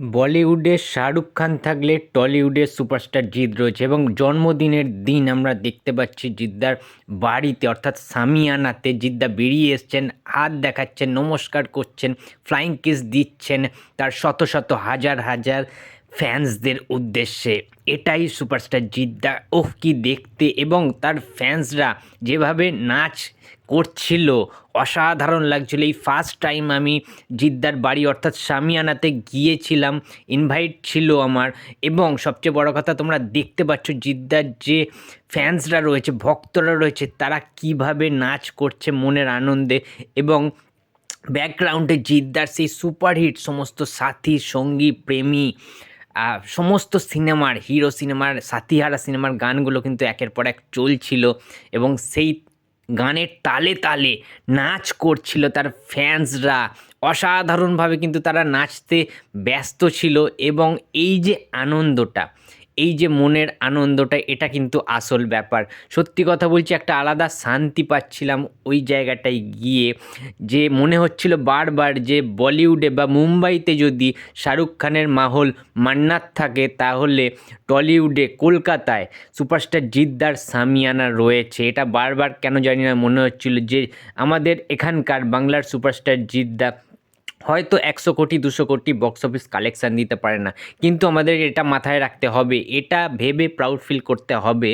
বলিউডে শাহরুখ খান থাকলে টলিউডের সুপারস্টার জিৎ রয়েছে এবং জন্মদিনের দিন আমরা দেখতে পাচ্ছি জিদ্দার বাড়িতে, অর্থাৎ সামিয়ানাতে জিদ্দা বেরিয়ে এসছেন, হাত দেখাচ্ছেন, নমস্কার করছেন ফ্লাইং কিস দিচ্ছেন তার শত শত হাজার হাজার ফ্যান্সদের উদ্দেশ্যে। এটাই সুপারস্টার জিদ্দা, ওহ কি দেখতে! এবং তার ফ্যান্সরা যেভাবে নাচ করছিল। অসাধারণ লাগছিল। এই ফার্স্ট টাইম আমি জিদ্দার বাড়ি অর্থাৎ সামিয়ানাতে গিয়েছিলাম। ইনভাইট ছিল আমার। এবং সবচেয়ে বড় কথা, তোমরা দেখতে পাচ্ছ জিদ্দার যে ফ্যান্সরা রয়েছে, ভক্তরা রয়েছে, তারা কীভাবে নাচ করছে মনের আনন্দে এবং ব্যাকগ্রাউন্ডে জিদ্দার সেই সুপারহিট সমস্ত সাথী, সঙ্গী, প্রেমী সমস্ত সিনেমার হিরো সিনেমার, সাথীহারা সিনেমার গানগুলো কিন্তু একের পর এক চলছিল এবং সেই গানের তালে তালে নাচ করছিল তার ফ্যান্সরা অসাধারণভাবে কিন্তু তারা নাচতে ব্যস্ত ছিল এবং এই যে আনন্দটা এই যে মনের আনন্দটা, এটা কিন্তু আসল ব্যাপার। সত্যি কথা বলছি, একটা আলাদা শান্তি পাচ্ছিলাম ওই জায়গাটায় গিয়ে। যে মনে হচ্ছিল বারবার যে বলিউডে বা মুম্বাইতে যদি শাহরুখ খানের মাহল মান্নাত থাকে, তাহলে টলিউডে, কলকাতায় সুপারস্টার জিদ্দার সামিয়ানা রয়েছে। এটা বারবার কেন জানি না মনে হচ্ছিল যে আমাদের এখানকার বাংলার সুপারস্টার জিদ্দা হয়তো একশো কোটি, দুশো কোটি বক্স অফিস কালেকশান দিতে পারে না। কিন্তু আমাদের এটা মাথায় রাখতে হবে, এটা ভেবে প্রাউড ফিল করতে হবে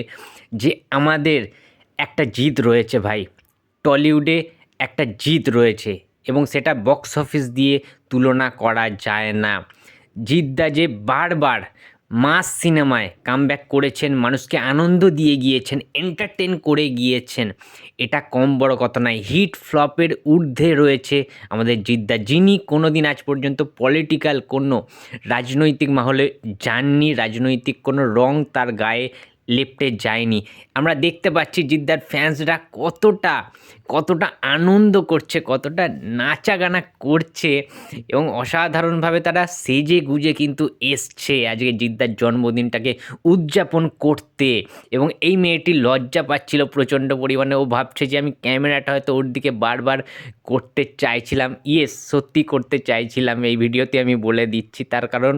যে আমাদের একটা জিত রয়েছে ভাই। টলিউডে একটা জিত রয়েছে এবং সেটা বক্স অফিস দিয়ে তুলনা করা যায় না। জিদ্দা যে বারবার মাস সিনেমায় কামব্যাক করেছেন, মানুষকে আনন্দ দিয়ে গিয়েছেন এন্টারটেন করে গিয়েছেন। এটা কম বড় কথা নয়, হিট ফ্লপের ঊর্ধ্বে রয়েছে আমাদের জিদ্দা। যিনি কোনো দিন আজ পর্যন্ত পলিটিক্যাল কোনো রাজনৈতিক মহলে যাননি, রাজনৈতিক কোনো রং তার গায়ে লেপটে যায়নি। আমরা দেখতে পাচ্ছি জিদ্দার ফ্যান্সরা কতটা কতটা আনন্দ করছে, কতটা নাচা গানা করছে এবং অসাধারণভাবে তারা সেজে গুজে কিন্তু এসছে আজকে জিদ্দার জন্মদিনটাকে উদযাপন করতে এবং এই মেয়েটি লজ্জা পাচ্ছিল প্রচণ্ড পরিমাণে। ও ভাবছে যে আমি ক্যামেরাটা হয়তো ওর দিকে বারবার করতে চাইছিলাম। ইয়েস, সত্যি করতে চাইছিলাম এই ভিডিওতে আমি বলে দিচ্ছি। তার কারণ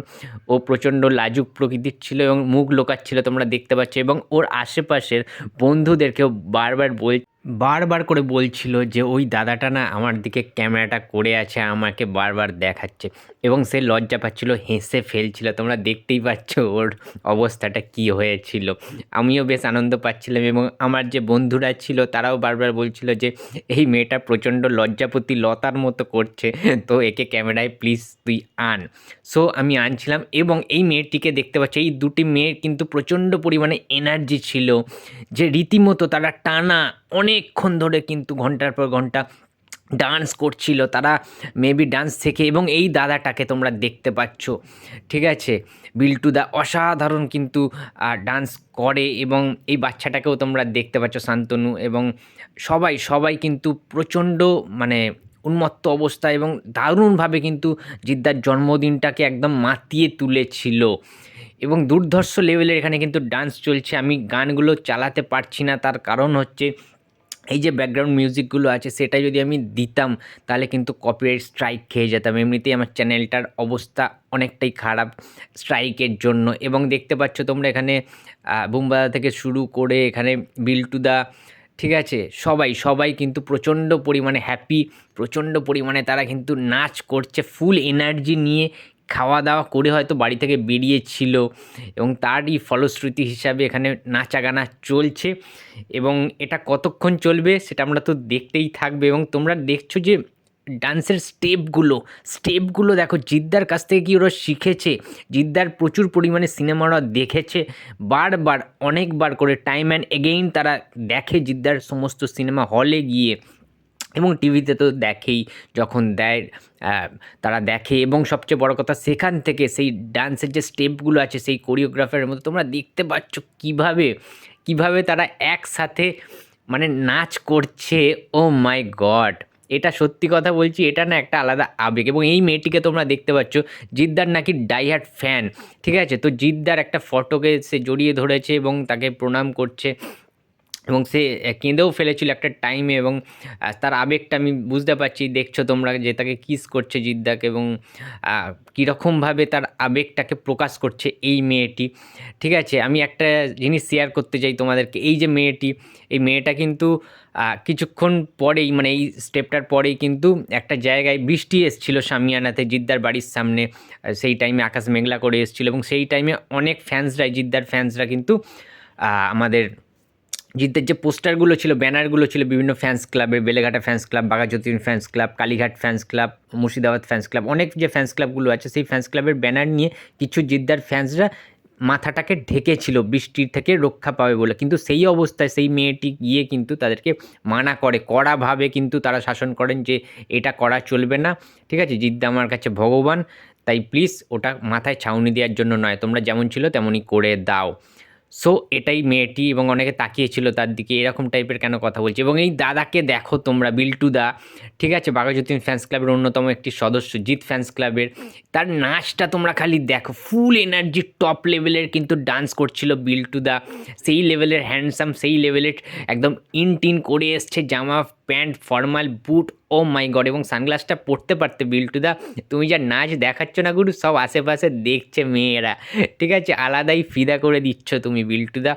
ও প্রচণ্ড লাজুক প্রকৃতির ছিল এবং মুখ লোকাচ্ছিল তোমরা দেখতে পাচ্ছ এবং ওর আশেপাশের বন্ধুদেরকেও বারবার বল বারবার করে বলছিল যে, ওই দাদাটা না আমার দিকে ক্যামেরাটা করে আছে, আমাকে বারবার দেখাচ্ছে। এবং সে লজ্জা পাচ্ছিল, হেসে ফেলছিল। তোমরা দেখতেই পাচ্ছ ওর অবস্থাটা কি হয়েছিল। আমিও বেশ আনন্দ পাচ্ছিলাম এবং আমার যে বন্ধুরা ছিল, তারাও বারবার বলছিল যে, এই মেয়েটা প্রচণ্ড লজ্জাপতি, লতার মতো করছে। তো একে ক্যামেরায় প্লিজ তুই আন। সো আমি আনছিলাম এবং এই মেয়েটিকে দেখতে পাচ্ছ, এই দুটি মেয়ের কিন্তু প্রচণ্ড পরিমাণে এনার্জি ছিল যে, রীতিমতো তারা টানা অনেকক্ষণ ধরে কিন্তু ঘণ্টার পর ঘণ্টা ডান্স করছিল, তারা মেবি ডান্স থেকে এবং এই দাদাটাকে তোমরা দেখতে পাচ্ছ, ঠিক আছে? বিল্টুদা অসাধারণ কিন্তু ডান্স করে এবং এই বাচ্চাটাকেও তোমরা দেখতে পাচ্ছ, শান্তনু এবং সবাই সবাই কিন্তু প্রচণ্ড মানে উন্মত্ত অবস্থা এবং দারুণভাবে কিন্তু জিদ্দার জন্মদিনটাকে একদম মাতিয়ে তুলেছিল। এবং দুর্ধর্ষ লেভেলের এখানে কিন্তু ডান্স চলছে, আমি গানগুলো চালাতে পারছি না, তার কারণ হচ্ছে এই যে ব্যাকগ্রাউন্ড মিউজিকগুলো আছে সেটা যদি আমি দিতাম, তাহলে কিন্তু কপিরাইট স্ট্রাইক খেয়ে যেতাম। এমনিতেই আমার চ্যানেলটার অবস্থা অনেকটাই খারাপ স্ট্রাইকের জন্য। এবং দেখতে পাচ্ছ তোমরা এখানে বুমবাদা থেকে শুরু করে এখানে বিল্টুদা ঠিক আছে? সবাই সবাই কিন্তু প্রচণ্ড পরিমাণে হ্যাপি প্রচণ্ড পরিমাণে তারা কিন্তু নাচ করছে ফুল এনার্জি নিয়ে খাওয়া দাওয়া করে হয়তো বাড়ি থেকে বেরিয়েছিল এবং তারই ফলশ্রুতি হিসাবে এখানে নাচা গানা চলছে এবং এটা কতক্ষণ চলবে সেটা আমরা তো দেখতেই থাকবে এবং তোমরা দেখছ যে ডান্সের স্টেপগুলো স্টেপগুলো দেখো জিদ্দার কাছ থেকে কি ওরা শিখেছে? জিদ্দার প্রচুর পরিমাণে সিনেমা ওরা দেখেছে। বারবার, অনেকবার করে টাইম অ্যান্ড এগেইন তারা দেখে জিদ্দার সমস্ত সিনেমা হলে গিয়ে। এবং টিভিতে তো দেখেই যখন দেয় তারা দেখে এবং সবচেয়ে বড় কথা সেখান থেকে সেই ডান্সের যে স্টেপগুলো আছে, সেই কোরিওগ্রাফারের মধ্যে তোমরা দেখতে পাচ্ছ কীভাবে কীভাবে তারা একসাথে মানে নাচ করছে, ও মাই গড! এটা সত্যি কথা বলছি, এটা না একটা আলাদা আবেগ এবং এই মেয়েটিকে তোমরা দেখতে পাচ্ছ, জিদ্দার নাকি ডাইহার্ট ফ্যান, ঠিক আছে? তো জিদ্দার একটা ফটোকে সে জড়িয়ে ধরেছে এবং তাকে প্রণাম করছে। এবং সে কেঁদেও ফেলেছিল একটা টাইমে এবং তার আবেগটা আমি বুঝতে পারছি। দেখছ তোমরা যে তাকে কিস করছে জিদ্দাকে এবং কীরকমভাবে তার আবেগটাকে প্রকাশ করছে এই মেয়েটি। ঠিক আছে, আমি একটা জিনিস শেয়ার করতে চাই তোমাদেরকে। এই যে মেয়েটি, এই মেয়েটা কিন্তু কিছুক্ষণ পরেই মানে এই স্টেপটার পরেই কিন্তু একটা জায়গায় বৃষ্টি এসেছিল সামিয়ানাতে, জিদ্দার বাড়ির সামনে। সেই টাইমে আকাশ মেঘলা করে এসেছিল এবং সেই টাইমে অনেক ফ্যান্সরাই জিদ্দার ফ্যান্সরা কিন্তু আমাদের জিদ্দের যে পোস্টারগুলো ছিল, ব্যানারগুলো ছিল বিভিন্ন ফ্যান্স ক্লাবের Beleghata fans club Baghajatin fans club Kalighat fans club Murshidabad fans club অনেক যে ফ্যান্স ক্লাবগুলো আছে, সেই ফ্যান্স ক্লাবের ব্যানার নিয়ে কিছু জিদ্দার ফ্যান্সরা মাথাটাকে ঢেকেছিল বৃষ্টির থেকে রক্ষা পাবে বলে। কিন্তু সেই অবস্থায় সেই মেয়েটি গিয়ে কিন্তু তাদেরকে মানা করে কড়াভাবে কিন্তু তারা শাসন করেন যে এটা করা চলবে না। ঠিক আছে? জিদ্দা আমার কাছে ভগবান, তাই প্লিজ ওটা মাথায় ছাউনি দেওয়ার জন্য নয়। তোমরা যেমন ছিল তেমনই করে দাও। সো এটাই মেয়েটি এবং অনেকে তাকিয়েছিল তার দিকে, এরকম টাইপের কেন কথা বলছে? এবং এই দাদাকে দেখো তোমরা বিল্টু দা, ঠিক আছে? বাঘাযতীন ফ্যান্স ক্লাবের অন্যতম একটি সদস্য, জিৎ ফ্যান্স ক্লাবের তার নাচটা তোমরা খালি দেখো ফুল এনার্জি টপ লেভেলের কিন্তু ডান্স করছিল বিল্টু দা। সেই লেভেলের হ্যান্ডসাম সেই লেভেলের একদম ইন টিন করে এসছে জামা pant, formal, boot, oh my god, এবং সানগ্লাসটা পরতে পারতে বিল্টুদা, তুমি যা নাচ দেখাচ্ছ না গুরু, সব আশেপাশে দেখছে মেয়েরা। ঠিক আছে? আলাদাই ফিদা করে দিচ্ছ তুমি বিল্টুদা।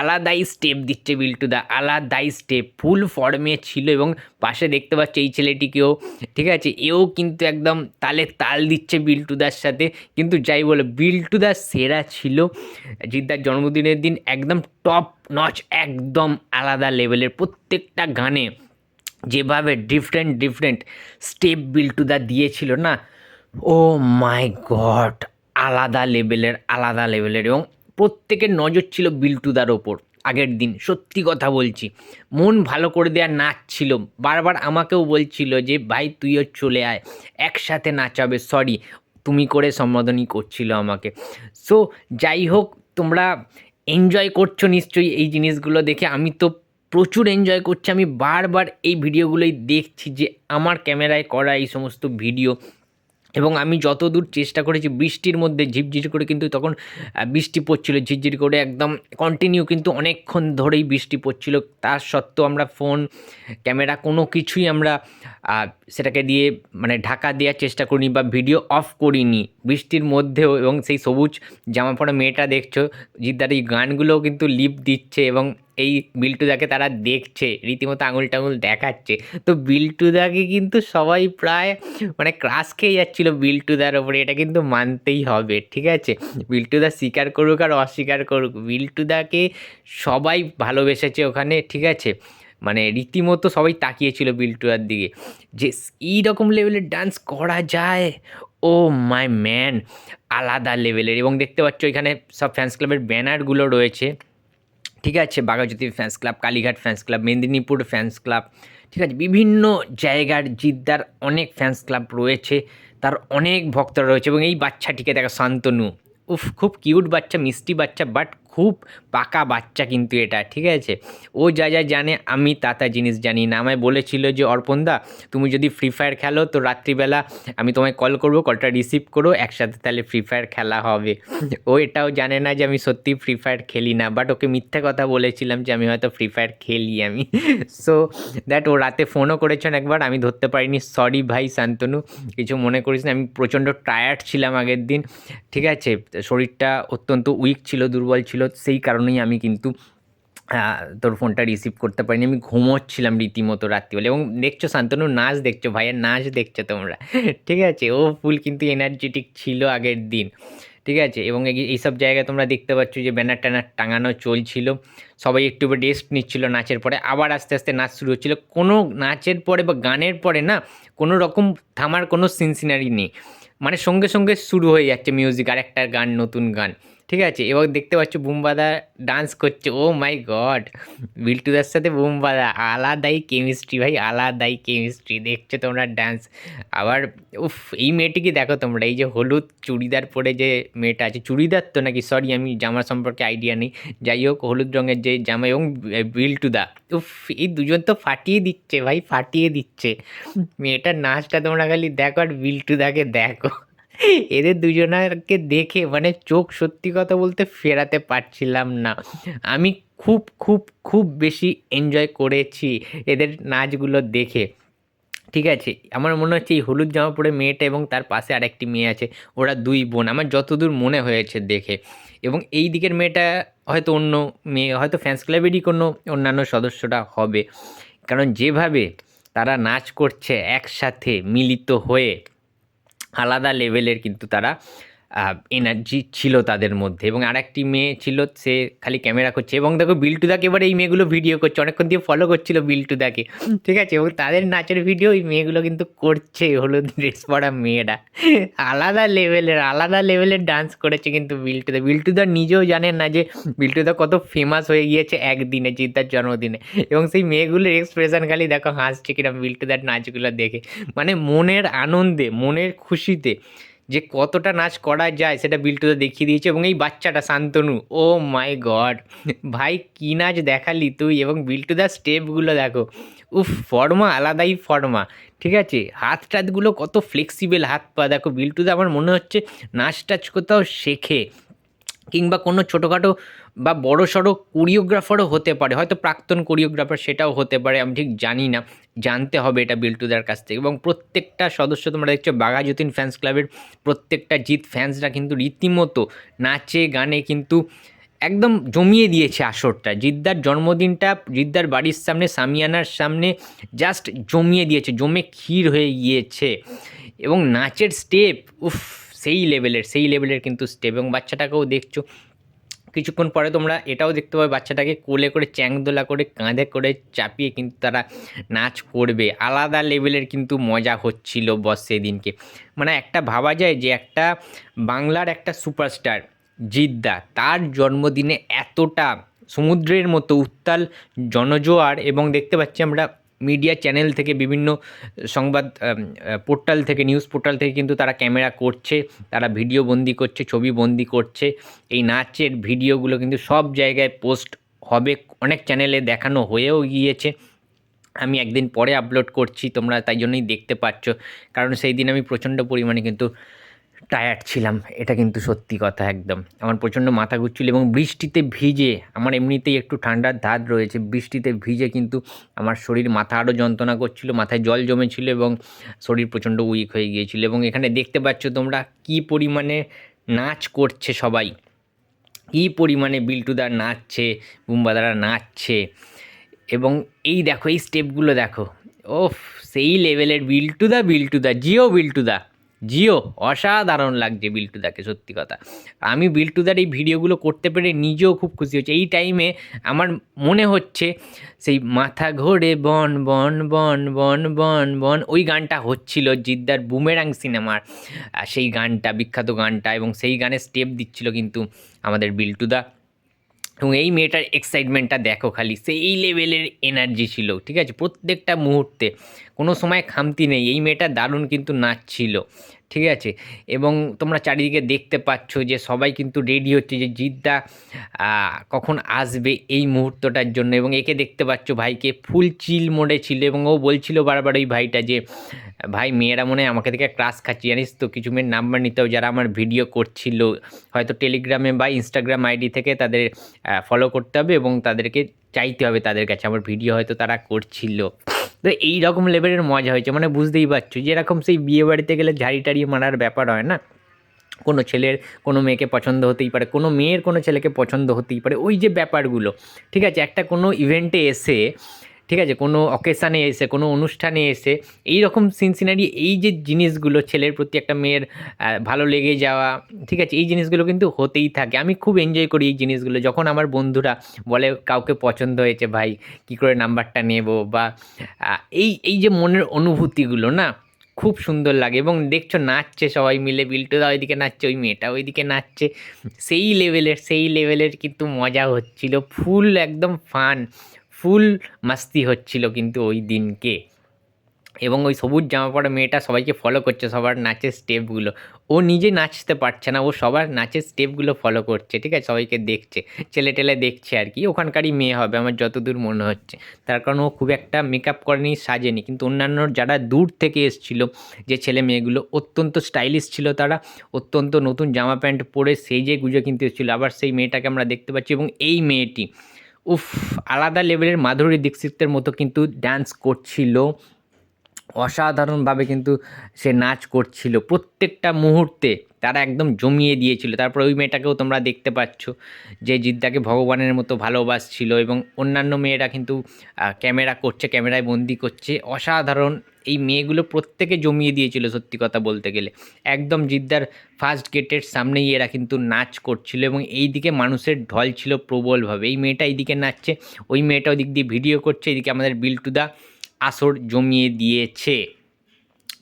আলাদাই স্টেপ দিচ্ছে বিল্টুদা, আলাদাই স্টেপ ফুল ফর্মে ছিল এবং পাশে দেখতে পাচ্ছ এই ছেলেটিকেও। ঠিক আছে? এও কিন্তু একদম তালে তাল দিচ্ছে বিল্টুদার সাথে। কিন্তু যাই বলো, বিল্টুদা সেরা ছিল। জিদ্দার জন্মদিনের দিন একদম টপ নচ একদম আলাদা লেভেলের প্রত্যেকটা গানে। যেভাবে ডিফারেন্ট ডিফারেন্ট স্টেপ বিল্টুদা দিয়েছিল না ও মাই গড আলাদা লেভেলের আলাদা লেভেলের এবং প্রত্যেকের নজর ছিল বিল্টুদার ওপর, আগের দিন। সত্যি কথা বলছি, মন ভালো করে দেওয়া নাচ ছিল বারবার আমাকেও বলছিল যে, ভাই, তুইও চলে আয়, একসাথে নাচাবে সরি তুমি করে সম্বোধনই করছিল আমাকে। সো যাই হোক, তোমরা এনজয় করছ নিশ্চয়ই এই জিনিসগুলো দেখে। আমি তো প্রচুর এনজয় করছি। আমি বারবার এই ভিডিওগুলোই দেখছি যে আমার ক্যামেরায় করা এই সমস্ত ভিডিও। এবং আমি যতদূর চেষ্টা করেছি, বৃষ্টির মধ্যে ঝিপঝির করে কিন্তু তখন বৃষ্টি পড়ছিল, ঝিরঝির করে একদম কন্টিনিউ কিন্তু অনেকক্ষণ ধরেই বৃষ্টি পড়ছিল। তার সত্ত্বেও আমরা ফোন ক্যামেরা কোনো কিছুই আমরা সেটাকে দিয়ে মানে ঢাকা দেওয়ার চেষ্টা করিনি বা ভিডিও অফ করিনি। বৃষ্টির মধ্যেও এবং সেই সবুজ জামা পরা মেয়েটা দেখছ, জিদ্দার এই গানগুলোও কিন্তু লিপ দিচ্ছে এবং এই বিল্টুদাকে তারা দেখছে, রীতিমতো আঙুল টাঙুল দেখাচ্ছে। তো বিল্টুদাকে কিন্তু সবাই প্রায় মানে ক্রাশ খেয়ে যাচ্ছিল বিল্টুদার ওপরে, এটা কিন্তু মানতেই হবে, ঠিক আছে? বিল্টুদা স্বীকার করুক আর অস্বীকার করুক, বিল্টুদাকে সবাই ভালোবেসেছে ওখানে, ঠিক আছে? মানে রীতিমতো সবাই তাকিয়েছিল বিল্টুদার দিকে। যে এই রকম লেভেলের ডান্স করা যায়? ও মাই ম্যান, আলাদা লেভেলের এবং দেখতে পাচ্ছ এখানে সব ফ্যান্স ক্লাবের ব্যানারগুলো রয়েছে। ঠিক আছে? Baghajatin fans club Kalighat fans club Medinipur fans club ঠিক আছে? বিভিন্ন জায়গার জিদ্দার অনেক ফ্যান্স ক্লাব রয়েছে। তার অনেক ভক্তরা রয়েছে এবং এই বাচ্চাটিকে দেখা শান্তনু। উফ, খুব কিউট বাচ্চা, মিষ্টি বাচ্চা বাট খুব পাকা বাচ্চা কিন্তু এটা, ঠিক আছে? ও যা যা জানে, আমি তা তা জিনিস জানি না। আমায় বলেছিল যে অর্পণদা তুমি যদি ফ্রি ফায়ার খেলো, তো রাত্রিবেলা আমি তোমায় কল করব কলটা রিসিভ করো, একসাথে তাহলে ফ্রি ফায়ার খেলা হবে। ও এটাও জানে না যে, আমি সত্যি ফ্রি ফায়ার খেলি না। বাট ওকে মিথ্যা কথা বলেছিলাম যে, আমি হয়তো ফ্রি ফায়ার খেলি আমি। সো দ্যাট ও রাতে ফোনও করেছেন একবার, আমি ধরতে পারিনি। সরি ভাই শান্তনু, কিছু মনে করিস না, আমি প্রচণ্ড টায়ার্ড ছিলাম আগের দিন। ঠিক আছে? শরীরটা অত্যন্ত উইক ছিল, দুর্বল ছিল। সেই কারণেই আমি কিন্তু তোর ফোনটা রিসিভ করতে পারিনি। আমি ঘুমোচ্ছিলাম রীতিমতো রাত্রিবেলা এবং দেখছ শান্তনু, নাচ দেখছ ভাইয়ের নাচ দেখছ তোমরা। ঠিক আছে? ও ফুল কিন্তু এনার্জেটিক ছিল আগের দিন। ঠিক আছে? এবং এই- এইসব জায়গায় তোমরা দেখতে পাচ্ছ যে ব্যানার ট্যানার টাঙানো চলছিল। সবাই একটু রেস্ট নিচ্ছিল নাচের পরে। আবার আস্তে আস্তে নাচ শুরু হচ্ছিল। কোনো নাচের পরে বা গানের পরে না, কোনো রকম থামার কোনো সিনসিনারি নেই। মানে সঙ্গে সঙ্গে শুরু হয়ে যাচ্ছে মিউজিক আর একটা গান, নতুন গান। ঠিক আছে, এবং দেখতে পাচ্ছ বুমবাদা ডান্স করছে। ও মাই গড বিল্টুদার সাথে বুমবাদা, আলাদাই কেমিস্ট্রি ভাই, আলাদাই কেমিস্ট্রি দেখছ তোমরা ডান্স আবার, উফ, এই মেয়েটিকে দেখো তোমরা? এই যে হলুদ চুড়িদার পরে যে মেয়েটা আছে, চুড়িদার তো নাকি? সরি আমি জামা সম্পর্কে আইডিয়া নেই। যাই হোক, হলুদ রঙের যে জামা এবং বিল্টুদা। উফ, এই দুজন তো ফাটিয়ে দিচ্ছে ভাই, ফাটিয়ে দিচ্ছে। মেয়েটার নাচটা তোমরা খালি দেখো আর বিল্টুদাকে দেখো। এদের দুজনাকে দেখে মানে চোখ সত্যি কথা বলতে ফেরাতে পারছিলাম না। আমি খুব খুব খুব বেশি এনজয় করেছি এদের নাচগুলো দেখে। ঠিক আছে? আমার মনে হচ্ছে এই হলুদ জামা পরে মেয়েটা এবং তার পাশে আরেকটি মেয়ে আছে, ওরা দুই বোন। আমার যতদূর মনে হয়েছে দেখে। এবং এই দিকের মেয়েটা হয়তো অন্য মেয়ে, হয়তো ফ্যান্স ক্লাবেরই কোনো অন্যান্য সদস্যরা হবে। কারণ যেভাবে তারা নাচ করছে একসাথে মিলিত হয়ে আলাদা লেভেলের কিন্তু তারা এনার্জি ছিল তাদের মধ্যে এবং আর একটি মেয়ে ছিল সে খালি ক্যামেরা করছে এবং দেখো বিল্টুদাকে এবার এই মেয়েগুলো ভিডিও করছে অনেকক্ষণ দিয়ে ফলো করছিল বিল্টুদাকে। ঠিক আছে? এবং তাদের নাচের ভিডিও এই মেয়েগুলো কিন্তু করছে হলুদ ড্রেস পরা মেয়েরা। আলাদা লেভেলের আলাদা লেভেলের ডান্স করেছে কিন্তু বিল্টুদা। বিল্টুদা নিজেও জানেন না যে বিল্টুদা কত ফেমাস হয়ে গিয়েছে একদিনে জিদ্দার জন্মদিনে। এবং সেই মেয়েগুলোর এক্সপ্রেশন খালি দেখো হাসছে কিরম বিল্টুদার নাচগুলো দেখে। মানে মনের আনন্দে মনের খুশিতে যে কতটা নাচ করা যায় সেটা বিল্টুদা দেখিয়ে দিয়েছে এবং এই বাচ্চাটা শান্তনু। ও মাই গড। ভাই, কী নাচ দেখালি তুই এবং বিল্টুদার স্টেপগুলো দেখো। উফ, ফর্মা, আলাদাই ফর্মা, ঠিক আছে? হাত টাতগুলো কত ফ্লেক্সিবল হাত পা। দেখো, বিল্টুদা আমার মনে হচ্ছে নাচ টাচ কোথাও শেখে। কিংবা কোনো ছোটোখাটো বা বড় সড়ো কোরিওগ্রাফারও হতে পারে, হয়তো প্রাক্তন কোরিওগ্রাফার সেটাও হতে পারে, আমি ঠিক জানি না। জানতে হবে এটা বিল্টুদার কাছ থেকে। এবং প্রত্যেকটা সদস্য তোমরা দেখছ, বাঘাযতীন ফ্যান্স ক্লাবের প্রত্যেকটা জিত ফ্যান্সরা কিন্তু রীতিমতো নাচে, গানে কিন্তু একদম জমিয়ে দিয়েছে আসরটা। জিদ্দার জন্মদিনটা জিদ্দার বাড়ির সামনে, সামিয়ানার সামনে জাস্ট জমিয়ে দিয়েছে, জমে ক্ষীর হয়ে গিয়েছে। এবং নাচের স্টেপ উফ সেই লেভেলের সেই লেভেলের কিন্তু স্টেপ এবং বাচ্চাটাকেও দেখছ। কিছুক্ষণ পরে তোমরা এটাও দেখতে পাবে, বাচ্চাটাকে কোলে করে, চ্যাংদোলা করে, কাঁধে করে চাপিয়ে কিন্তু তারা নাচ করবে। আলাদা লেভেলের কিন্তু মজা হচ্ছিল বস সেদিনকে। মানে একটা ভাবা যায় যে একটা বাংলার একটা সুপারস্টার জিদ্দা, তার জন্মদিনে এতটা সমুদ্রের মতো উত্তাল জনজোয়ার এবং দেখতে পাচ্ছি আমরা মিডিয়া চ্যানেল থেকে বিভিন্ন সংবাদ পোর্টাল থেকে নিউজ পোর্টাল থেকে কিন্তু তারা ক্যামেরা করছে, তারা ভিডিও বন্দি করছে, ছবি বন্দি করছে। এই নাচের ভিডিওগুলো কিন্তু সব জায়গায় পোস্ট হবে, অনেক চ্যানেলে দেখানো হয়েও গিয়েছে। আমি একদিন পরে আপলোড করছি, তোমরা তাই জন্যই দেখতে পাচ্ছ। কারণ সেই দিন আমি প্রচণ্ড পরিমাণে কিন্তু টায়ার্ড ছিলাম, এটা কিন্তু সত্যি কথা একদম। আমার প্রচণ্ড মাথা ঘুরছিল এবং বৃষ্টিতে ভিজে, আমার এমনিতেই একটু ঠান্ডার ধাত রয়েছে, বৃষ্টিতে ভিজে কিন্তু আমার শরীর মাথা আরও যন্ত্রণা করছিল, মাথায় জল জমেছিল এবং শরীর প্রচণ্ড উইক হয়ে গিয়েছিল এবং এখানে দেখতে পাচ্ছ তোমরা কি পরিমাণে নাচ করছে সবাই। কী পরিমাণে বিল্টুদা নাচছে, বুম্বাদারা নাচছে এবং এই দেখো, এই স্টেপগুলো দেখো। ওফ, সেই লেভেলের বিল্টুদা বিল্টুদা, জিও বিল্টুদা। জিও, অসাধারণ লাগছে বিল্টুদাকে সত্যি কথা। আমি বিল্টুদার এই ভিডিওগুলো করতে পেরে নিজেও খুব খুশি হচ্ছে। এই টাইমে আমার মনে হচ্ছে সেই মাথা ঘোরে বন বন বন বন বন বন, ওই গানটা হচ্ছিল জিদ্দার বুমেরাং সিনেমার সেই গানটা, বিখ্যাত গানটা এবং সেই গানের স্টেপ দিচ্ছিল কিন্তু আমাদের বিল্টুদা এবং এই মেয়েটার এক্সাইটমেন্টটা দেখো খালি, সেই লেভেলের এনার্জি ছিল, ঠিক আছে? প্রত্যেকটা মুহূর্তে, কোনো সময় খামতি নেই, এই মেয়েটা দারুণ কিন্তু নাচছিল। ঠিক আছে? এবং তোমরা চারিদিকে দেখতে পাচ্ছ যে সবাই কিন্তু রেডি হচ্ছে যে জিদ্দা কখন আসবে এই মুহূর্তটার জন্য। এবং একে দেখতে পাচ্ছ ভাইকে ফুল চিল মোডে ছিল এবং ও বলছিল বারবার ওই ভাইটা যে, ভাই, মেয়েরা মনে হয় আমাকে থেকে ক্লাস খাচ্ছি। জানিস তো, কিছু মেয়ের নাম্বার নিতেও যারা আমার ভিডিও করছিল। হয়তো টেলিগ্রামে বা ইনস্টাগ্রাম আইডি থেকে তাদের ফলো করতে হবে এবং তাদেরকে চাইতে হবে তাদের কাছে। আমার ভিডিও হয়তো তারা করছিল। তো এই রকম লেভেলের মজা হয়েছে। মানে বুঝতেই পারছ, যেরকম সেই বিয়ে বাড়িতে গেলে ঝাড়ি টাড়ি মারার ব্যাপার হয় না? কোনো ছেলের কোনো মেয়েকে পছন্দ হতেই পারে, কোনো মেয়ের কোনো ছেলেকে পছন্দ হতেই পারে, ওই যে ব্যাপারগুলো, ঠিক আছে? একটা কোনো ইভেন্টে এসে ঠিক আছে? কোনো অকেশানে এসে, কোনো অনুষ্ঠানে এসে এই রকম সিনসিনারি এই যে জিনিসগুলো ছেলের প্রতি একটা মেয়ের ভালো লেগে যাওয়া, ঠিক আছে? এই জিনিসগুলো কিন্তু হতেই থাকে। আমি খুব এনজয় করি এই জিনিসগুলো। যখন আমার বন্ধুরা বলে, কাউকে পছন্দ হয়েছে ভাই, কি করে নাম্বারটা নেব? বা এই এই যে মনের অনুভূতিগুলো না, খুব সুন্দর লাগে। এবং দেখছ, নাচছে সবাই মিলে বিল্টুদা ওইদিকে নাচছে, ওই মেয়েটা ওইদিকে নাচছে। সেই লেভেলের সেই লেভেলের কিন্তু মজা হচ্ছিল। ফুল একদম ফান ফুল মাস্তি হচ্ছিল কিন্তু ওই দিনকে। এবং ওই সবুজ জামা পরা মেয়েটা সবাইকে ফলো করছে, সবার নাচের স্টেপগুলো ও নিজে নাচতে পারছে না, ও সবার নাচের স্টেপগুলো ফলো করছে, ঠিক আছে? সবাইকে দেখছে, ছেলে টেলে দেখছে আর কি। ওখানকারই মেয়ে হবে, আমার যতদূর মনে হচ্ছে। তার কারণ ও খুব একটা মেকআপ করেনি, সাজেনি। কিন্তু অন্যান্য যারা দূর থেকে এসেছিল, যে ছেলে মেয়েগুলো, অত্যন্ত স্টাইলিশ ছিল তারা, অত্যন্ত নতুন জামা প্যান্ট পরে সেই যে গুজে কিনতে এসেছিল। আবার সেই মেয়েটাকে আমরা দেখতে পাচ্ছি এবং এই মেয়েটি উফ আলাদা লেভেলের মাধুরী দীক্ষিতের মতো কিন্তু ডান্স করছিল। অসাধারণভাবে কিন্তু সে নাচ করছিল। প্রত্যেকটা মুহূর্তে তারা একদম জমিয়ে দিয়েছিল। তারপর ওই মেয়েটাকেও তোমরা দেখতে পাচ্ছ যে জিদ্দাকে ভগবানের মতো ভালোবাসছিল এবং অন্যান্য মেয়েরা কিন্তু ক্যামেরা করছে, ক্যামেরায় বন্দি করছে। অসাধারণ এই মেয়েগুলো প্রত্যেকে জমিয়ে দিয়েছিল সত্যি কথা বলতে গেলে। একদম জিদ্দার ফার্স্ট গেটের সামনেই এরা কিন্তু নাচ করছিল এবং এই দিকে মানুষের ঢল ছিল প্রবলভাবে। এই মেয়েটা এইদিকে নাচছে, ওই মেয়েটা ওদিক দিয়ে ভিডিও করছে, এদিকে আমাদের বিল্টুদা আসর জমিয়ে দিয়েছে।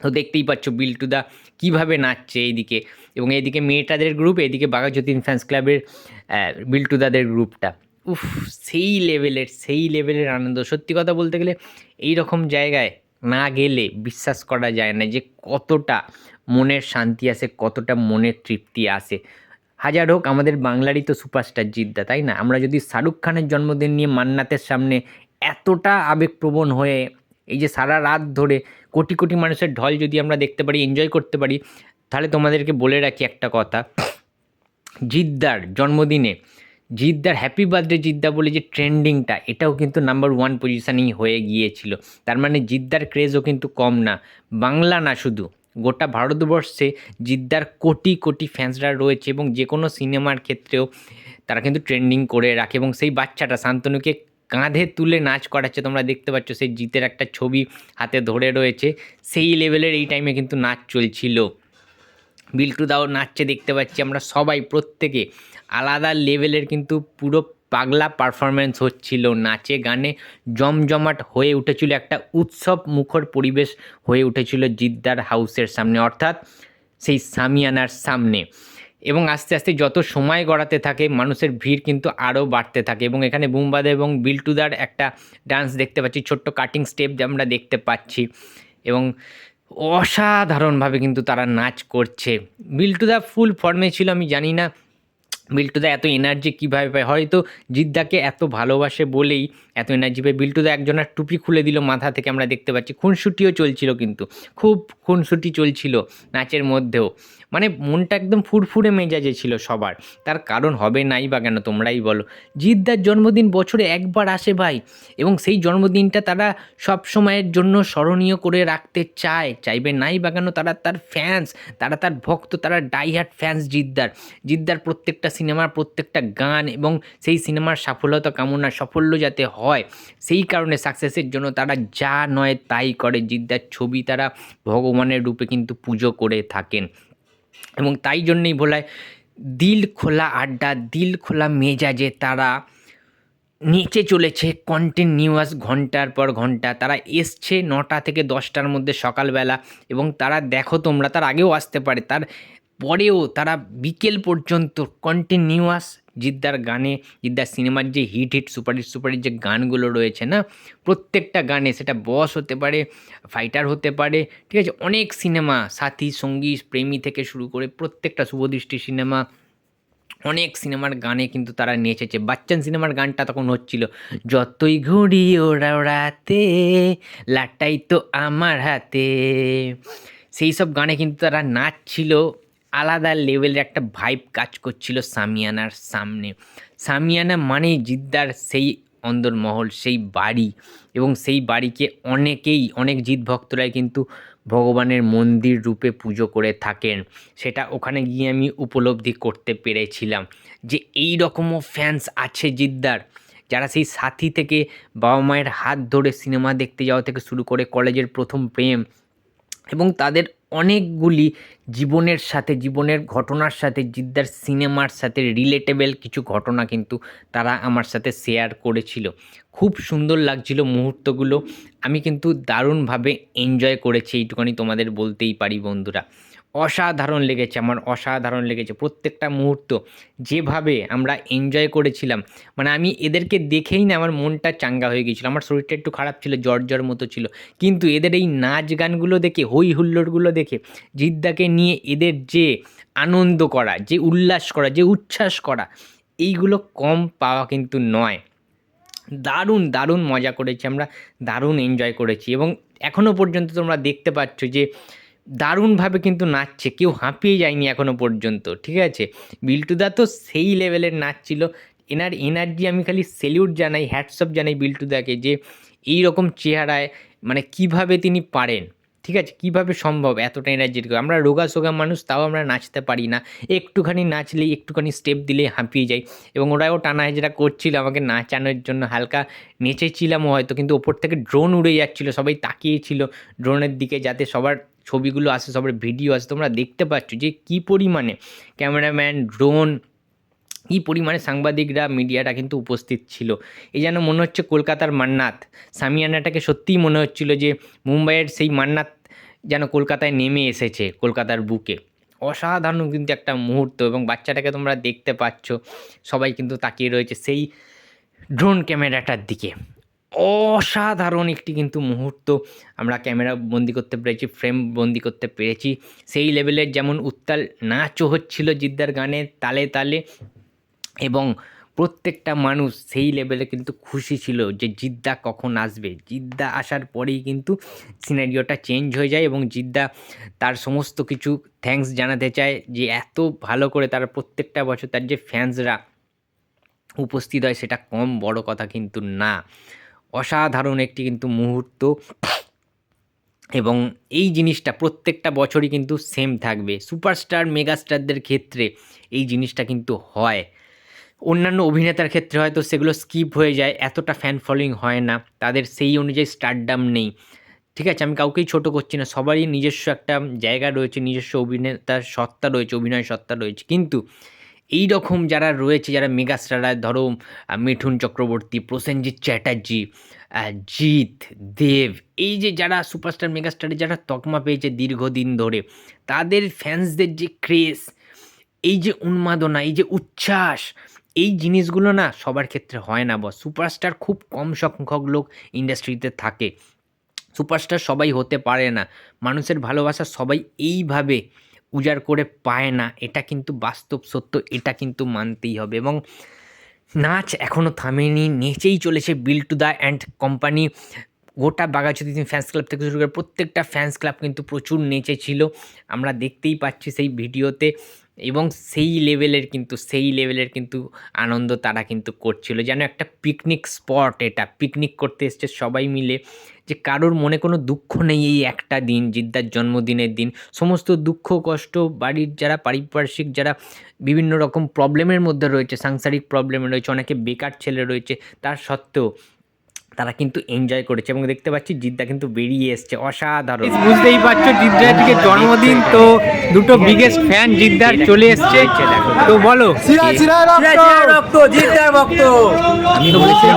তো দেখতেই পাচ্ছ বিল্টুদা কীভাবে নাচছে এইদিকে এবং এইদিকে মেয়েটাদের গ্রুপ এদিকে বাঘাযতীন ফ্যান্স ক্লাবের বিল্টুদাদের গ্রুপটা উফ, সেই লেভেলের সেই লেভেলের আনন্দ। সত্যি কথা বলতে গেলে এই রকম জায়গায় না গেলে বিশ্বাস করা যায় না যে কতটা মনের শান্তি আসে, কতটা মনের তৃপ্তি আসে। হাজার হোক, আমাদের বাংলারই তো সুপারস্টার জিদ্দা, তাই না? আমরা যদি শাহরুখ খানের জন্মদিন নিয়ে মান্নাতের সামনে এতটা আবেগপ্রবণ হয়ে এই যে সারা রাত ধরে কোটি কোটি মানুষের ঢল যদি আমরা দেখতে পারি এনজয় করতে পারি, তাহলে তোমাদেরকে বলে রাখি একটা কথা। জিদ্দার জন্মদিনে, জিদ্দার হ্যাপি বার্থডে জিদ্দা বলে যে ট্রেন্ডিংটা এটাও কিন্তু নাম্বার ওয়ান পজিশানেই হয়ে গিয়েছিল। তার মানে জিদ্দার ক্রেজও কিন্তু কম না। বাংলা না শুধু, গোটা ভারতবর্ষে জিদ্দার কোটি কোটি ফ্যান্সরা রয়েছে এবং যে কোনো সিনেমার ক্ষেত্রেও তারা কিন্তু ট্রেন্ডিং করে রাখে এবং সেই বাচ্চাটা শান্তনুকে কাঁধে তুলে নাচ করাচ্ছে। তোমরা দেখতে পাচ্ছ সেই জিতের একটা ছবি হাতে ধরে রয়েছে। সেই লেভেলের এই টাইমে কিন্তু নাচ চলছিল। বিল্টু দাও নাচছে দেখতে পাচ্ছি আমরা সবাই প্রত্যেকে। আলাদা লেভেলের কিন্তু পুরো পাগলা পারফরমেন্স হচ্ছিল নাচে গানে। জমজমাট হয়ে উঠেছিল একটা উৎসব মুখর পরিবেশ হয়ে উঠেছিল জিদ্দার হাউসের সামনে। অর্থাৎ সেই সামিয়ানার সামনে। এবং আস্তে আস্তে যত সময় গড়াতে থাকে, মানুষের ভিড় কিন্তু আরও বাড়তে থাকে। এবং এখানে বুমবাদা এবং বিল্টুদার একটা ডান্স দেখতে পাচ্ছি, ছোট্ট কাটিং স্টেপ যে আমরা দেখতে পাচ্ছি। এবং অসাধারণভাবে কিন্তু তারা নাচ করছে। বিল্টুদা ফুল ফর্মে ছিল, আমি জানি না বিল্টুদা এত এনার্জি কীভাবে পায়। হয়তো জিদ্দাকে এত ভালোবাসে বলেই, এত এনার্জি পায় বিল্টুদা একজনের টুপি খুলে দিল মাথা থেকে, আমরা দেখতে পাচ্ছি। খুনসুটিও চলছিল কিন্তু, খুব খুনসুটি চলছিল নাচের মধ্যেও। মানে মনটা একদম ফুরফুরে মেজাজে ছিল সবার। তার কারণ হবে নাই বা কেন তোমরাই বলো। জিদ্দার জন্মদিন বছরে একবার আসে ভাই এবং সেই জন্মদিনটা তারা সব সময়ের জন্য স্মরণীয় করে রাখতে চায়। চাইবে নাই বা কেন তারা তার ফ্যান্স তারা তার ভক্ত, তারা ডাইহার্ট ফ্যান্স জিদ্দার। জিদ্দার প্রত্যেকটা সিনেমার প্রত্যেকটা গান এবং সেই সিনেমার সাফল্যতা কামনা সাফল্য যাতে হয়, সেই কারণে সাকসেসের জন্য তারা যা নয় তাই করে। জিদ্দার ছবি তারা ভগবানের রূপে কিন্তু পুজো করে থাকেন। এবং তাই জন্যই বলায় দিল খোলা আড্ডা, দিল খোলা মেজাজে তারা নিচে চলেছে কন্টিনিউয়াস ঘণ্টার পর ঘণ্টা। তারা এসছে নটা থেকে দশটার মধ্যে সকালবেলা এবং তারা দেখো তোমরা তার আগেও আসতে পারে। তার পরেও তারা বিকেল পর্যন্ত কন্টিনিউয়াস জিদ্দার গানে, জিদ্দার সিনেমার যে হিট হিট সুপারহিট সুপারহিট যে গানগুলো রয়েছে না, প্রত্যেকটা গানে সেটা বস হতে পারে ফাইটার হতে পারে, ঠিক আছে? অনেক সিনেমা, সাথী, সঙ্গী, প্রেমী থেকে শুরু করে প্রত্যেকটা শুভদৃষ্টি সিনেমা, অনেক সিনেমার গানে কিন্তু তারা নেচেছে। বাচ্চান সিনেমার গানটা তখন হচ্ছিল, যতই ঘুড়ি ওরা ওড়াতে লাটাই তো আমার হাতে। সেই সব গানে কিন্তু তারা নাচছিল। আলাদা লেভেলের একটা ভাইব কাজ করছিল সামিয়ানার সামনে। সামিয়ানা মানে জিদ্দার সেই অন্দরমহল, সেই বাড়ি এবং সেই বাড়িকে অনেকেই, অনেক জিৎ ভক্তরাই কিন্তু ভগবানের মন্দির রূপে পুজো করে থাকেন। সেটা ওখানে গিয়ে আমি উপলব্ধি করতে পেরেছিলাম যে এই রকমও ফ্যান্স আছে জিদ্দার। যারা সেই সাথী থেকে বাবা মায়ের হাত ধরে সিনেমা দেখতে যাওয়া থেকে শুরু করে কলেজের প্রথম প্রেম এবং তাদের অনেকগুলি জীবনের সাথে, জীবনের ঘটনার সাথে, জিদ্দার সিনেমার সাথে রিলেটেবল কিছু ঘটনা কিন্তু তারা আমার সাথে শেয়ার করেছিল। খুব সুন্দর লাগছিল মুহূর্তগুলো। আমি কিন্তু দারুণভাবে এনজয় করেছি এইটুখানি তোমাদের বলতেই পারি বন্ধুরা। অসাধারণ লেগেছে, আমার অসাধারণ লেগেছে। প্রত্যেকটা মুহূর্ত যেভাবে আমরা এনজয় করেছিলাম মানে আমি এদেরকে দেখেই না আমার মনটা চাঙ্গা হয়ে গিয়েছিল, আমার শরীরটা একটু খারাপ ছিল, জ্বর জ্বর মতো ছিল। কিন্তু এদের এই নাচ গানগুলো দেখে হই হুল্লোড়গুলো দেখে, জিদ্দাকে নিয়ে এদের যে আনন্দ করা, যে উল্লাস করা, যে উচ্ছ্বাস করা, এইগুলো কম পাওয়া কিন্তু নয়। দারুণ দারুণ মজা করেছি আমরা, দারুণ এনজয় করেছি। এবং এখনও পর্যন্ত তোমরা দেখতে পাচ্ছ যে দারুণভাবে কিন্তু নাচছে। কেউ হাঁপিয়ে যায়নি এখনও পর্যন্ত, ঠিক আছে? বিল্টুদা তো সেই লেভেলের নাচছিল। এনার এনার্জি আমি খালি সেলিউট জানাই হ্যাটসঅপ জানাই বিল্টুদাকে যে এই রকম চেহারায় মানে কীভাবে তিনি পারেন, ঠিক আছে? কীভাবে সম্ভব এতটা এনার্জেটিক আমরা রোগা সোগা মানুষ, তাও আমরা নাচতে পারি না। একটুখানি নাচলেই, একটুখানি স্টেপ দিলেই হাঁপিয়ে যাই। এবং ওরাও টানা যেটা করছিল আমাকে নাচানোর জন্য। হালকা নেচেছিলামও হয়তো, কিন্তু ওপর থেকে ড্রোন উড়ে যাচ্ছিল, সবাই তাকিয়েছিল ড্রোনের দিকে যাতে সবার ছবিগুলো আসে সবার ভিডিও আসে তোমরা দেখতে পাচ্ছ যে কী পরিমাণে ক্যামেরাম্যান ড্রোন কী পরিমাণে সাংবাদিকরা মিডিয়াটা কিন্তু উপস্থিত ছিল। এই যেন মনে হচ্ছে কলকাতার মান্নাত। সামিয়ানাটাকে সত্যিই মনে হচ্ছিল যে মুম্বাইয়ের সেই মান্নাত যেন কলকাতায় নেমে এসেছে, কলকাতার বুকে। অসাধারণ কিন্তু একটা মুহূর্ত এবং বাচ্চাটাকে তোমরা দেখতে পাচ্ছ। সবাই কিন্তু তাকিয়ে রয়েছে সেই ড্রোন ক্যামেরাটার দিকে। অসাধারণ একটি কিন্তু মুহূর্ত আমরা ক্যামেরা বন্দি করতে পেরেছি ফ্রেম বন্দি করতে পেরেছি। সেই লেভেলের যেমন উত্তাল নাচও হচ্ছিল জিদ্দার গানে তালে তালে এবং প্রত্যেকটা মানুষ সেই লেভেলে কিন্তু খুশি ছিল যে জিদ্দা কখন আসবে। জিদ্দা আসার পরেই কিন্তু সিনারিওটা চেঞ্জ হয়ে যায় এবং জিদ্দা তার সমস্ত কিছু থ্যাঙ্কস জানাতে চায় যে এত ভালো করে তার প্রত্যেকটা বছর তার যে ফ্যান্সরা উপস্থিত হয় সেটা কম বড় কথা কিন্তু না। অসাধারণ একটি কিন্তু মুহূর্ত। এবং এই জিনিসটা প্রত্যেকটা বছরই কিন্তু সেম থাকবে। সুপারস্টার মেগাস্টারদের ক্ষেত্রে এই জিনিসটা কিন্তু হয়। অন্যান্য অভিনেতার ক্ষেত্রে হয়তো সেগুলো স্কিপ হয়ে যায়, এতটা ফ্যান ফলোয়িং হয় না, তাদের সেই অনুযায়ী স্টারডাম নেই। ঠিক আছে, আমি কাউকেই ছোট করছি না, সবারই নিজস্ব একটা জায়গা রয়েছে, নিজস্ব অভিনেতার সত্তা রয়েছে, অভিনয় সত্তা রয়েছে। কিন্তু এই রকম যারা রয়েছে, যারা মেগাস্টাররা, ধরো মিঠুন চক্রবর্তী, প্রসেনজিৎ চ্যাটার্জি জিৎ, দেব, এই যে যারা সুপারস্টার, মেগাস্টারে, যারা তকমা পেয়েছে দীর্ঘদিন ধরে, তাদের ফ্যান্সদের যে ক্রেজ এই যে উন্মাদনা, এই যে উচ্ছ্বাস, এই জিনিসগুলো না সবার ক্ষেত্রে হয় না বস সুপারস্টার খুব কম সংখ্যক লোক ইন্ডাস্ট্রিতে থাকে। সুপারস্টার সবাই হতে পারে না। মানুষের ভালোবাসা সবাই এইভাবে উজাড় করে পায় না, এটা কিন্তু বাস্তব সত্য, এটা কিন্তু মানতেই হবে। এবং নাচ এখনও থামেনি, নেচেই চলেছে bill to the and company গোটা বাগাচুদি ফ্যান্স ক্লাব থেকে শুরু করে প্রত্যেকটা ফ্যান্স ক্লাব কিন্তু প্রচুর নেচেছিল। আমরা দেখতেই পাচ্ছি সেই ভিডিওতে এবং সেই লেভেলের কিন্তু, সেই লেভেলের কিন্তু আনন্দ তারা কিন্তু করছিল। যেন একটা পিকনিক স্পট এটা পিকনিক করতে এসছে সবাই মিলে। যে কারোর মনে কোনো দুঃখ নেই এই একটা দিন জিদ্দার জন্মদিনের দিন সমস্ত দুঃখ কষ্ট বাড়ির যারা পারিপার্শ্বিক যারা বিভিন্ন রকম প্রবলেমের মধ্যে রয়েছে সাংসারিক প্রবলেমে রয়েছে অনেকে বেকার ছেলে রয়েছে তার সত্ত্বেও তারা কিন্তু এনজয় করেছে এবং দেখতে পাচ্ছি জিদ্দা কিন্তু বেরিয়ে এসছে অসাধারণ বুঝতেই পারছ জিদ্দার আজকে জন্মদিন তো দুটো বিগেস্ট ফ্যান জিদ্দার চলে এসছে তো বলো রক্ত ভক্ত আমি তো বুঝতেই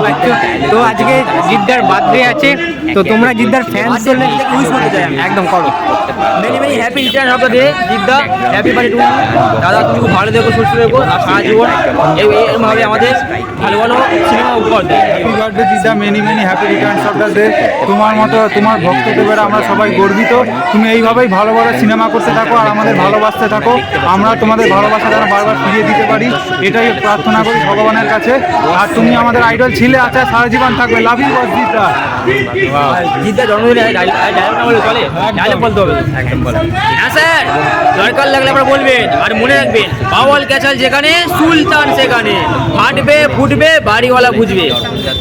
তো আজকে জিদ্দার বার্থডে আছে তো তোমরা জিদ্দার ফ্যান চলে একদম করো। Many many happy returns of the day Jeddah happy birthday to দাদা তুমি খুব ভালো দেখো সুস্থ দেখো আর সারা জীবন এই- এইভাবে আমাদের ভালো ভালো সিনেমা উপহার দেয় হ্যাপি বার্থডে দিদা many many happy returns of the day তোমার মতো তোমার ভক্তদেবের আমরা সবাই গর্বিত। তুমি এইভাবেই ভালো ভালো সিনেমা করতে থাকো আর আমাদের ভালোবাসতে থাকো। আমরা তোমাদের ভালোবাসা যেন বারবার ফিরিয়ে দিতে পারি। এটাই প্রার্থনা করি ভগবানের কাছে। আর তুমি আমাদের আইডল ছিলে আচ্ছা সারা জীবন থাকবে। লাভ ইউ বস দিদা জিদ্দা জন্মদিনে ডায়লগ না বলে চলে। ডায়লগ বলতে হবে। একদম বলো। হ্যাঁ স্যার। দরকার লাগলে আপনারা বলবেন আর মনে রাখবেন বাওয়াল ক্যাচাল যেখানে সুলতান সেখানে। ফাটবে ফুটবে বাড়িওয়ালা বুঝবে।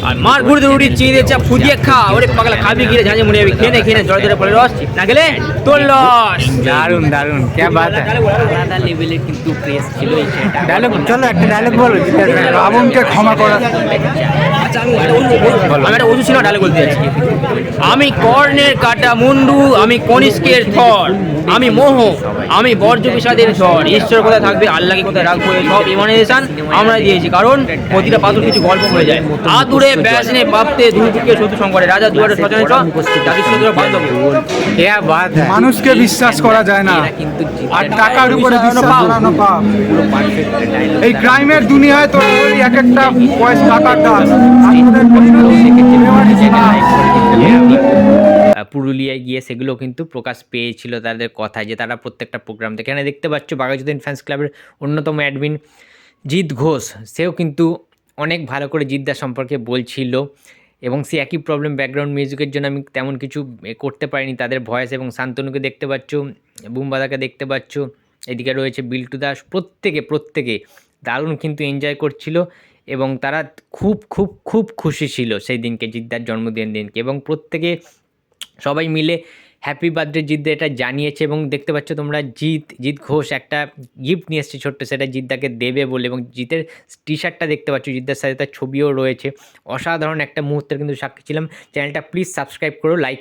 আর মার ঘুরতে রুটি চিড়ে চা ফুটিয়ে খা। ওরে পাগলা খাবি গিয়ে ঝাঁঝে মনে যাবি খেয়ে খেয়ে জল জলে পড়ে রস। না গেলে তোর লস। দারুণ দারুণ কে বাত আলাদা লেভেলের কিন্তু প্রেস ছিল এই ডায়লগ চলো একটা ডায়লগ বলো জিদ্দার রাবণকে ক্ষমা করা। আচ্ছা, আমি একটা ওষুধ- ছিল ডালে বলতে যাচ্ছি আমি কর্ণের কাটা মুন্ডু আমি কনিষ্কের থর আমি মোহ আমি বর্জ্য বিষাদের ঝড় ঈশ্বর কোথায় থাকবে আল্লাহকে কোথায় রাখব সব ইমানেশন আমরা দিয়েছি কারণ প্রতিটা পাথর কিছু গল্প হয়ে যায়। আতুরে ব্যাসনে পাপতে দুর্ভিক্ষে শত্রু সংকটে রাজা দুয়ারে সচনে মানুষকে বিশ্বাস করা যায় না। আর টাকার উপরে এই ক্রাইমের দুনিয়ায় তো ওই এক একটা দাস তোদের পুরুলিয়ায় গিয়ে সেগুলো কিন্তু প্রকাশ পেয়েছিল তাদের কথায় যে তারা প্রত্যেকটা প্রোগ্রাম থেকে এখানে দেখতে পাচ্ছ বাঘাযতীন ফ্যান্স ক্লাবের অন্যতম অ্যাডমিন জিৎ ঘোষ। সেও কিন্তু অনেক ভালো করে জিদ্দা সম্পর্কে বলছিল এবং সে একই প্রবলেম ব্যাকগ্রাউন্ড মিউজিকের জন্য আমি তেমন কিছু করতে পারিনি। তাদের ভয়েস এবং শান্তনুকে দেখতে পাচ্ছ বুমবাদাকে দেখতে পাচ্ছ। এদিকে রয়েছে বিল্টু দাস। প্রত্যেকে প্রত্যেকে দারুণ কিন্তু এনজয় করছিল। এবং তারা খুব খুব খুব খুশি ছিল সেই দিনকে, জিদ্দার জন্মদিন দিনকে এবং প্রত্যেকে সবাই মিলে হ্যাপি বার্থডে জিদ্দা এটা জানিয়েছে এবং দেখতে পাচ্ছ তোমরা জিৎ জিৎ ঘোষ একটা গিফট নিয়ে এসেছে ছোট্ট, সেটা জিদ্দাকে দেবে বলে এবং জিতের টি শার্টটা দেখতে পাচ্ছ, জিদ্দার সাথে তার ছবিও রয়েছে। অসাধারণ একটা মুহূর্তের কিন্তু সাক্ষী ছিলাম। চ্যানেলটা প্লিজ সাবস্ক্রাইব করো লাইক